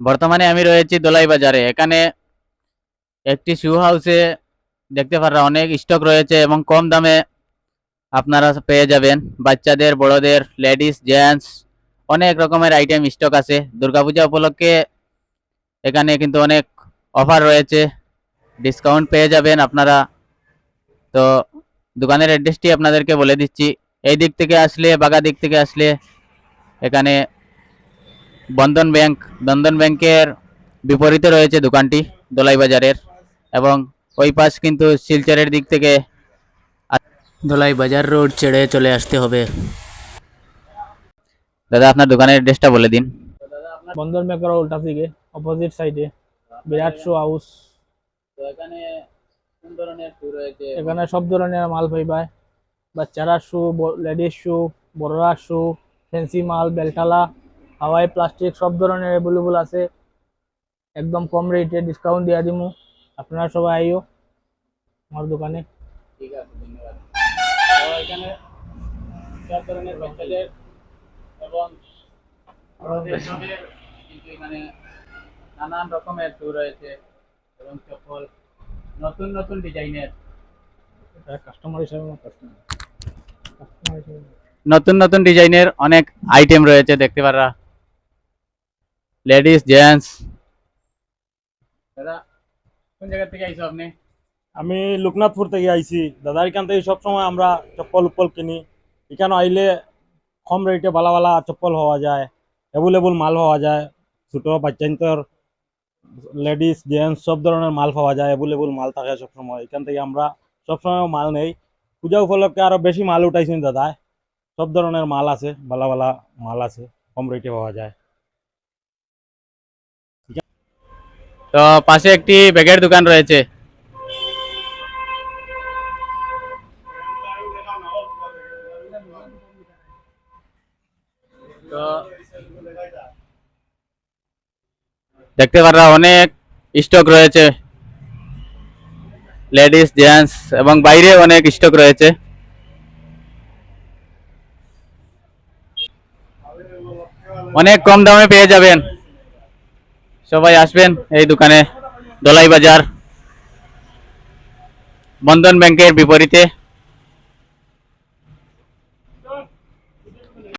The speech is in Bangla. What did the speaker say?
বর্তমানে আমি রয়েছি দোলাই বাজারে। এখানে একটি শু হাউসে দেখতে পারা অনেক স্টক রয়েছে এবং কম দামে আপনারা পেয়ে যাবেন। বাচ্চাদের, বড়দের লেডিস জেন্টস অনেক রকমের আইটেম স্টক আছে। দুর্গাপূজা উপলক্ষে এখানে কিন্তু অনেক অফার রয়েছে। ডিসকাউন্ট পেয়ে যাবেন আপনারা। তো দোকানের অ্যাড্রেসটি আপনাদেরকে বলে দিচ্ছি। এই দিক থেকে আসলে, বাগা দিক থেকে আসলে এখানে বন্ধন ব্যাংক বন্ধন ব্যাংকের বিপরীতে রয়েছে দোকানটি দোলাই বাজারের। এবং ওই পাশ কিন্তু শিলচরের দিক থেকে দোলাই বাজার রোড ছেড়ে চলে আসতে হবে। দাদা আপনার দোকানের অ্যাড্রেসটা বলে দিন। বন্ধন ব্যাংকের উল্টা দিকে অপোজিট সাইডে বিরাট শু হাউস তো এখানে কোন ধরনের শু রয়েছে? এখানে সব ধরনের মাল পাইবাই বাচ্চারা শু লেডিস শু বড়রা শু ফ্যান্সি মাল বেলটালা হাওয়াই প্লাস্টিক সব ধরনের অ্যাভেলেবল আছে। একদম কম রেটে ডিসকাউন্ট দিয়া দিমু। আপনারা সবাই আইও আমার দোকানে। ঠিক আছে ধন্যবাদ। এখানে সব ধরনের বাচ্চাদের এবং বড়দের সবের কিন্তু এখানে নানান রকমের শু রয়েছে এবং চপ্পল নতুন নতুন ডিজাইনের। কাস্টমার হিসাবে কাস্টমার কাস্টমার হিসাবে। নতুন নতুন ডিজাইনের অনেক আইটেম রয়েছে দেখতে পারা লেডিস জেন্টস দাদা কোন জায়গা থেকে আইছো আপনি? আমি লোকনাথপুর থেকে আইছি। দাদার এখান থেকে সবসময় আমরা চপ্পল উপ্পল কিনি। এখানে আইলে কম রেটে ভালো ভালো চপ্পল হওয়া যায় অ্যাভেলেবল মাল পাওয়া যায়। ছোটো বাচ্চান্তর লেডিস জেন্টস সব ধরনের মাল পাওয়া যায় অ্যাভেলেবল মাল থাকে সবসময়। এখান থেকে আমরা সবসময় মাল নেই। পূজা উপলক্ষে আরও বেশি মাল উঠাইছেন দাদা। সব ধরনের মাল আছে ভালো ভালো মাল আছে কম রেটে পাওয়া যায়। তো পাশে একটি ব্যাগের দোকান রয়েছে। দেখতে পারা অনেক স্টক রয়েছে। লেডিস, জেন্টস এবং বাইরে অনেক স্টক রয়েছে। অনেক কম দামে পেয়ে যাবেন। সবাই আসবেন এই দোকানে দলাই বাজার বন্ধন ব্যাংকের বিপরীতে।